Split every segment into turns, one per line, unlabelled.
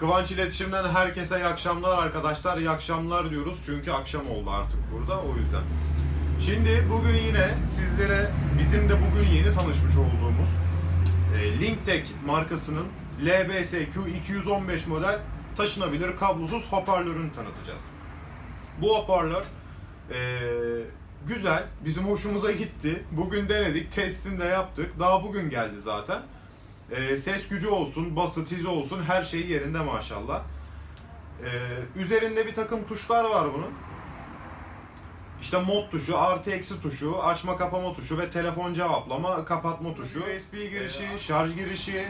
Kıvanç İletişim'den herkese iyi akşamlar arkadaşlar. İyi akşamlar diyoruz çünkü akşam oldu artık burada o yüzden. Şimdi bugün yine sizlere bizim de bugün yeni tanışmış olduğumuz e, Linktek markasının LBS Q215 model taşınabilir kablosuz hoparlörünü tanıtacağız. Bu hoparlör e, güzel, bizim hoşumuza gitti. Bugün denedik, testini de yaptık. Daha bugün geldi zaten. E, ses gücü olsun, bası, tizi olsun her şeyi yerinde maşallah. E, üzerinde bir takım tuşlar var bunun. İşte mod tuşu, artı eksi tuşu, açma kapama tuşu ve telefon cevaplama, kapatma tuşu, USB girişi, şarj girişi,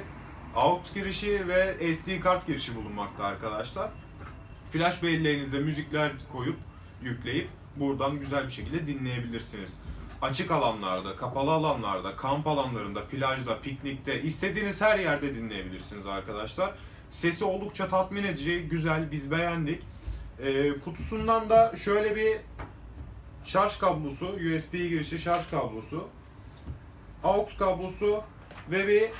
out girişi ve SD kart girişi bulunmakta arkadaşlar. Flash belleğinize müzikler koyup, yükleyip buradan güzel bir şekilde dinleyebilirsiniz. Açık alanlarda, kapalı alanlarda, kamp alanlarında, plajda, piknikte, istediğiniz her yerde dinleyebilirsiniz arkadaşlar. Sesi oldukça tatmin edici, güzel, biz beğendik. Ee, kutusundan da şöyle bir şarj kablosu, USB girişi şarj kablosu, AUX kablosu ve bir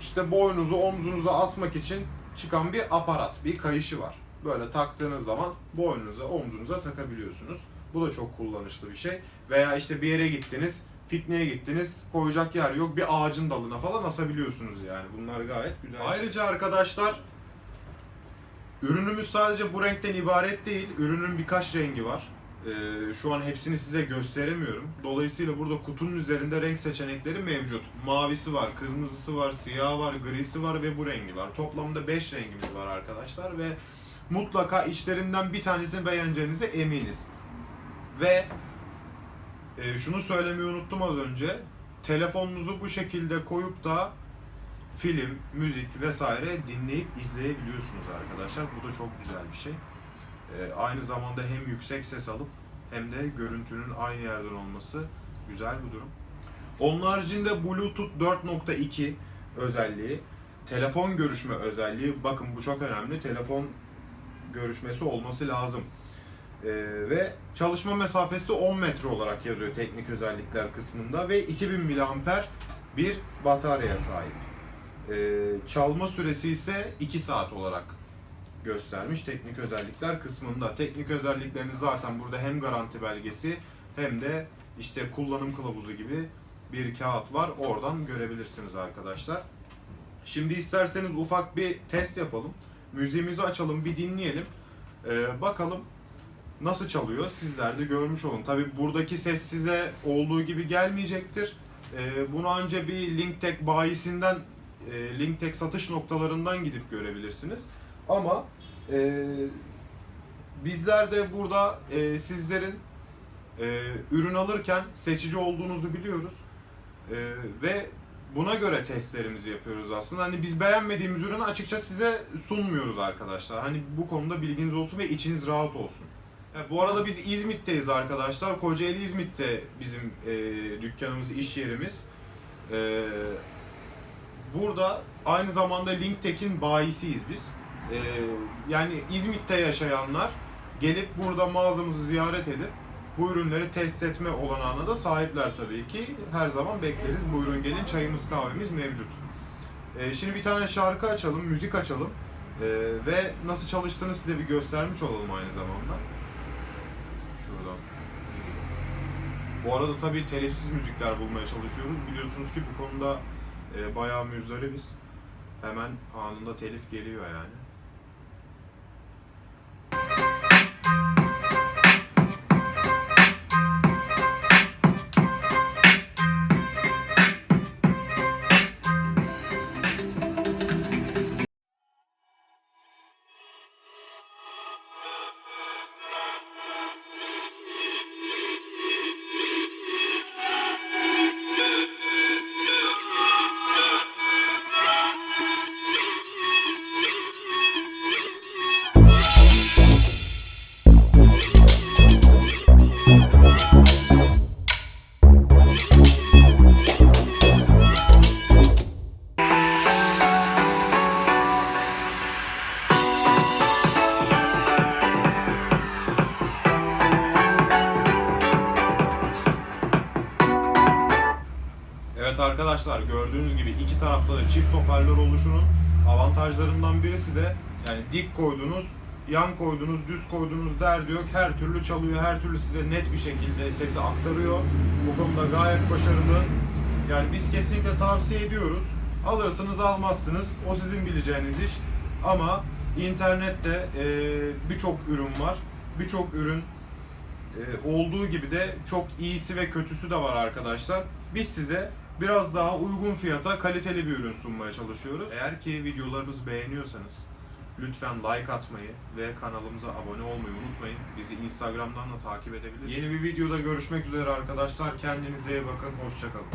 işte boynunuzu omzunuza asmak için çıkan bir aparat, bir kayışı var. Böyle taktığınız zaman boynunuza, omzunuza takabiliyorsunuz. Bu da çok kullanışlı bir şey. Veya işte bir yere gittiniz, pikniğe gittiniz, koyacak yer yok, bir ağacın dalına falan asabiliyorsunuz yani. Bunlar gayet güzel. Ayrıca arkadaşlar Ürünümüz sadece bu renkten ibaret değil. Ürünün birkaç rengi var. Ee, şu an hepsini size gösteremiyorum. Dolayısıyla burada kutunun üzerinde renk seçenekleri mevcut. Mavisi var, kırmızısı var, siyahı var, grisi var ve bu rengi var. Toplamda 5 rengimiz var arkadaşlar ve mutlaka içlerinden bir tanesini beğeneceğinize eminiz. Ve e, şunu söylemeyi unuttum az önce. Telefonunuzu bu şekilde koyup da film, müzik vesaire dinleyip izleyebiliyorsunuz arkadaşlar. Bu da çok güzel bir şey. Ee, aynı zamanda hem yüksek ses alıp hem de görüntünün aynı yerden olması güzel bir durum. Onun haricinde Bluetooth 4.2 özelliği, telefon görüşme özelliği. Bakın bu çok önemli. Telefon görüşmesi olması lazım. Ee, ve çalışma mesafesi de 10 metre olarak yazıyor teknik özellikler kısmında ve 2000 mAh bir bataryaya sahip. Ee, çalma süresi ise 2 saat olarak göstermiş teknik özellikler kısmında. Teknik özelliklerini zaten burada hem garanti belgesi hem de işte kullanım kılavuzu gibi bir kağıt var. Oradan görebilirsiniz arkadaşlar. Şimdi isterseniz ufak bir test yapalım. Müziğimizi açalım, bir dinleyelim. Ee, bakalım nasıl çalıyor sizler de görmüş olun. Tabi buradaki ses size olduğu gibi gelmeyecektir. Ee, bunu anca bir Linktek bayisinden e, Linktek satış noktalarından gidip görebilirsiniz. Ama e, bizler de burada e, sizlerin e, ürün alırken seçici olduğunuzu biliyoruz. E, ve buna göre testlerimizi yapıyoruz aslında. Hani biz beğenmediğimiz ürünü açıkça size sunmuyoruz arkadaşlar. Hani bu konuda bilginiz olsun ve içiniz rahat olsun. E, bu arada biz İzmit'teyiz arkadaşlar. Kocaeli İzmit'te bizim e, dükkanımız, iş yerimiz. E, burada aynı zamanda Linktek'in bayisiyiz biz. Ee, yani İzmit'te yaşayanlar gelip burada mağazamızı ziyaret edip bu ürünleri test etme olanağına da sahipler tabii ki. Her zaman bekleriz. Buyurun gelin çayımız kahvemiz mevcut. Ee, şimdi bir tane şarkı açalım, müzik açalım Ee, ve nasıl çalıştığını size bir göstermiş olalım aynı zamanda. Şuradan. Bu arada tabii telifsiz müzikler bulmaya çalışıyoruz. Biliyorsunuz ki bu konuda e, bayağı müzdaribiz. Hemen anında telif geliyor yani. Evet arkadaşlar gördüğünüz gibi iki tarafta da çift hoparlör oluşunun Avantajlarından birisi de yani dik koydunuz, yan koydunuz, düz koydunuz derdi yok. Her türlü çalıyor, her türlü size net bir şekilde sesi aktarıyor. Bu konuda gayet başarılı. Yani biz kesinlikle tavsiye ediyoruz. Alırsınız almazsınız. O sizin bileceğiniz iş. Ama internette e, birçok ürün var. Birçok ürün e, olduğu gibi de çok iyisi ve kötüsü de var arkadaşlar. Biz size biraz daha uygun fiyata kaliteli bir ürün sunmaya çalışıyoruz. Eğer ki videolarımızı beğeniyorsanız lütfen like atmayı ve kanalımıza abone olmayı unutmayın. Bizi Instagram'dan da takip edebilirsiniz. Yeni bir videoda görüşmek üzere arkadaşlar. Kendinize iyi bakın. Hoşçakalın.